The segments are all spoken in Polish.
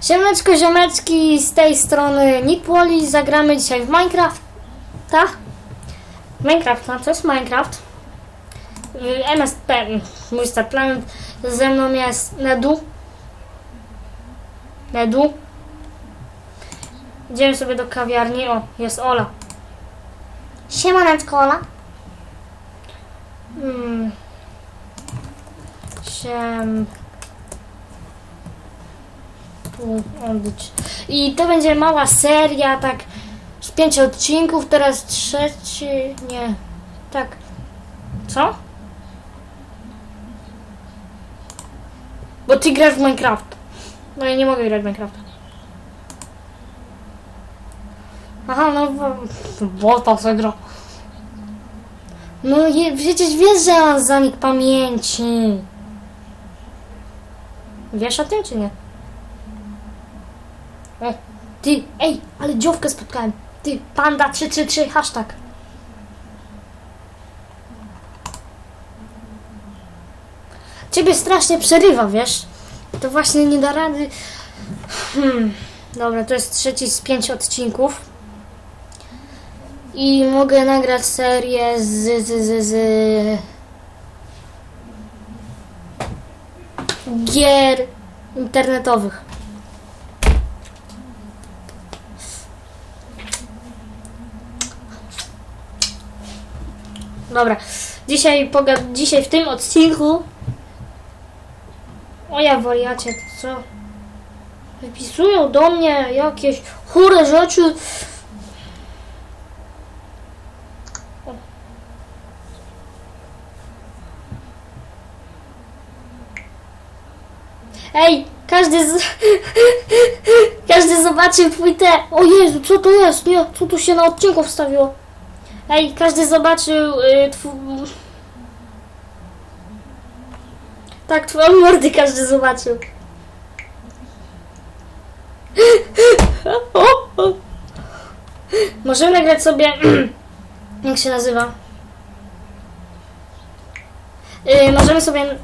Siemeczko, ziomeczki, z tej strony Wally. Zagramy dzisiaj w Minecraft. Tak? Minecraft, no to jest Minecraft. Y, MSP, mój Star Planet. Ze mną jest Nedu. Nedu. Idziemy sobie do kawiarni. O, jest Ola. Siemaneczko, Ola. Hmm. Siem... I to będzie mała seria, tak z pięciu odcinków, teraz trzeci, nie, tak. Co? Bo ty grasz w Minecraft. No ja nie mogę grać w Minecraft. Aha, no bo, to se gra. No je, przecież wiesz, że mam zanik pamięci. Wiesz o tym czy nie? O, ty, ej, ale dziówkę spotkałem. Ty, panda 333, hashtag. Ciebie strasznie przerywa, wiesz? To właśnie nie da rady. Hmm. Dobra, to jest trzeci z pięciu odcinków. I mogę nagrać serię z, z, z, z gier internetowych. Dobra, dzisiaj, poga- dzisiaj w tym odcinku. O ja wariacie, to co? Wypisują do mnie jakieś chore rzeczy. Ej, każdy z... każdy zobaczy twój te... O Jezu, co to jest? Nie, co tu się na odcinku wstawiło? Ej, każdy zobaczył y, twój... Tak, twoją mordę każdy zobaczył. Możemy nagrać sobie... Jak się nazywa? Y, możemy sobie...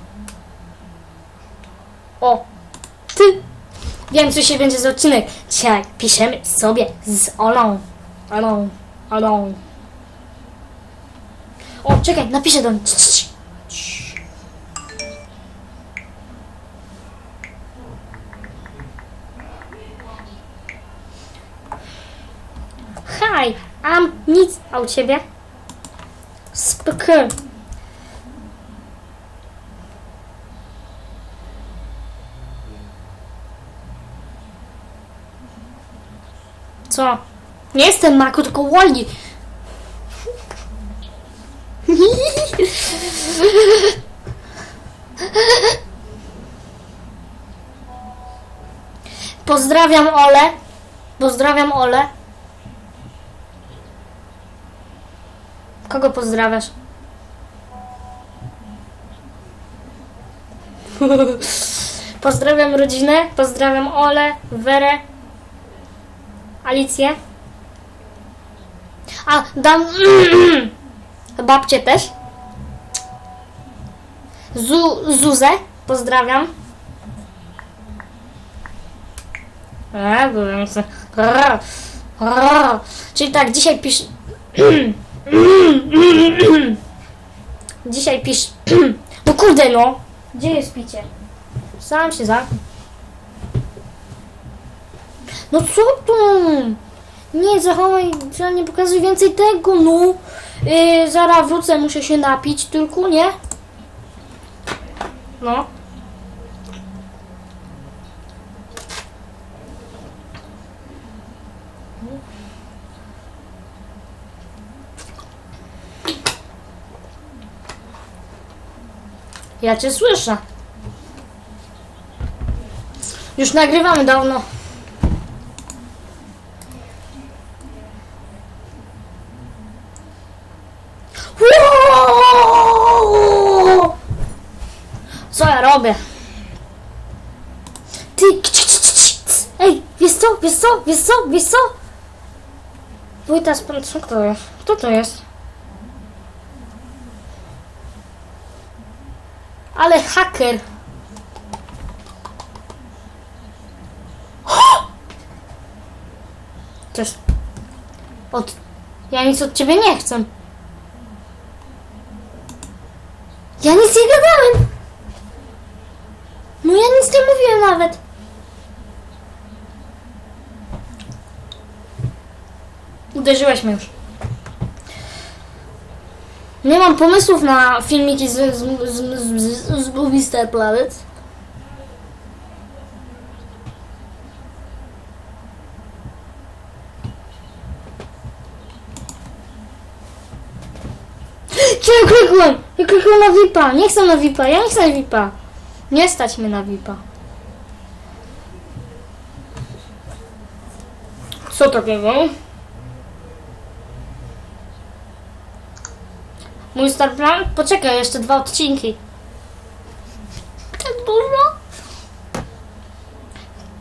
O! Ty! Wiem, co się będzie za odcinek. Dzisiaj piszemy sobie z Olą. Olą. Olą. O, czekaj, napiszę do cii. Hi, am nic, a u ciebie? Spk. Co? Nie jestem Marko, tylko Wally. Pozdrawiam Ole. Pozdrawiam Ole. Kogo pozdrawiasz? Pozdrawiam rodzinę, pozdrawiam Ole, Werę, Alicję. A, dam babcię też. Zu, Zuzę, pozdrawiam. E, rrr. Czyli tak, dzisiaj pisz... dzisiaj pisz... no kurde no! Gdzie jest picie? Sam się za... No co tu? Nie, zachowaj, nie pokazuj więcej tego, no. Yy, zaraz wrócę, muszę się napić tylko, nie? No. Ja cię słyszę. Już nagrywamy dawno. Co ja robię? Ty, ej, wiesz co, wiesz co, wiesz co, wiesz co? Wójta z co to jest? Kto to jest? Ale haker. Cześć. Od... Ja nic od ciebie nie chcę. Ja nic nie gadałem. No ja nic nie mówiłem nawet. Uderzyłeś mnie już. Nie mam pomysłów na filmiki z, z, z, z, z, z Planet. Co ja klikłem na VIPa. Nie chcę na VIPa. Ja nie chcę na VIPa. Nie stać mnie na VIPa. Co takiego? Mój star plan? Poczekaj, jeszcze dwa odcinki. Tak dużo?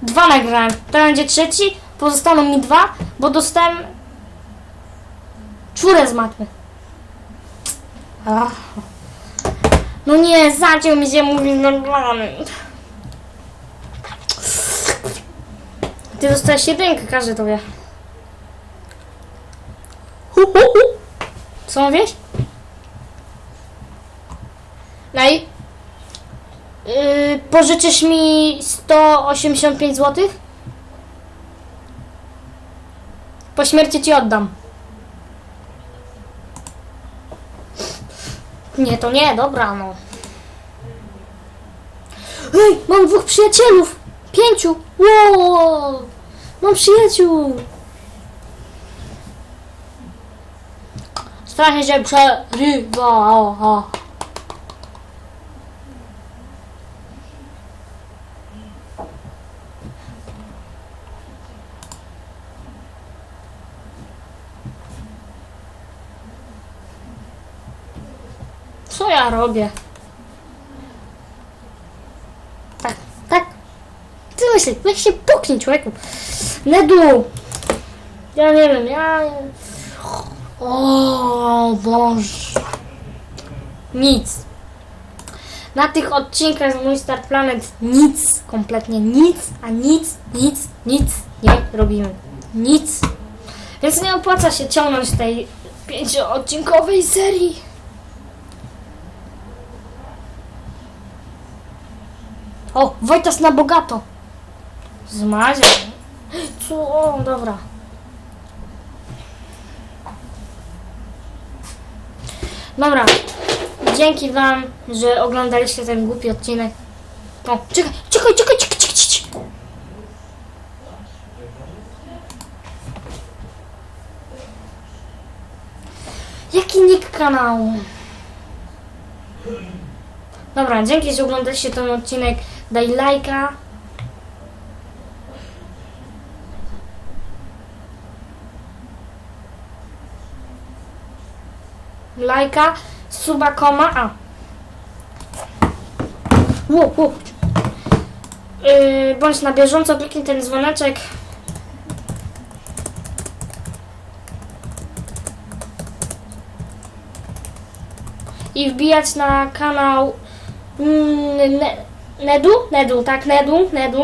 Dwa nagrałem. To będzie trzeci. Pozostaną mi dwa, bo dostałem czwórę z matmy. Ach. No nie, zaciął mi się mówi normalny. Ty dostałeś jedynkę, każdy to wie. Hu, hu, hu. Co mówisz? Naj. Yy, pożyczysz mi 185 zł? Po śmierci ci oddam. Nie, to nie, dobra, no. Ej, mam dwóch przyjacielów! Pięciu! Wow! Mam przyjaciół! Strasznie się przerywa. Co ja robię? Tak, tak. Ty myślisz, weź się puknij, człowieku. Nedu! Ja nie wiem, ja... O Boże. Nic. Na tych odcinkach z Mój Planet nic, kompletnie nic, a nic, nic, nic nie robimy. Nic. Więc nie opłaca się ciągnąć tej pięcioodcinkowej serii. O, Wojtas na bogato. Zmazie. Co? O, dobra. Dobra. Dzięki wam, że oglądaliście ten głupi odcinek. O, czekaj, czekaj, czekaj, czekaj, czekaj, czekaj. Jaki nick kanału? Dobra, dzięki, że oglądaliście ten odcinek. Daj lajka. Lajka, suba, koma, a. Ło, ło. Yy, bądź na bieżąco, kliknij ten dzwoneczek. I wbijać na kanał Mm, Nedu? Nedu, tak, Nedu, Nedu.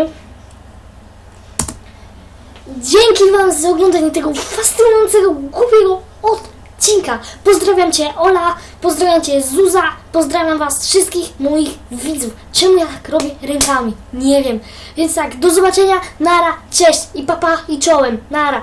Dzięki Wam za oglądanie tego fascynującego, głupiego odcinka. Pozdrawiam Cię, Ola, pozdrawiam Cię, Zuza, pozdrawiam Was wszystkich moich widzów. Czemu ja tak robię rękami? Nie wiem. Więc tak, do zobaczenia, nara, cześć i papa i czołem, nara, nara.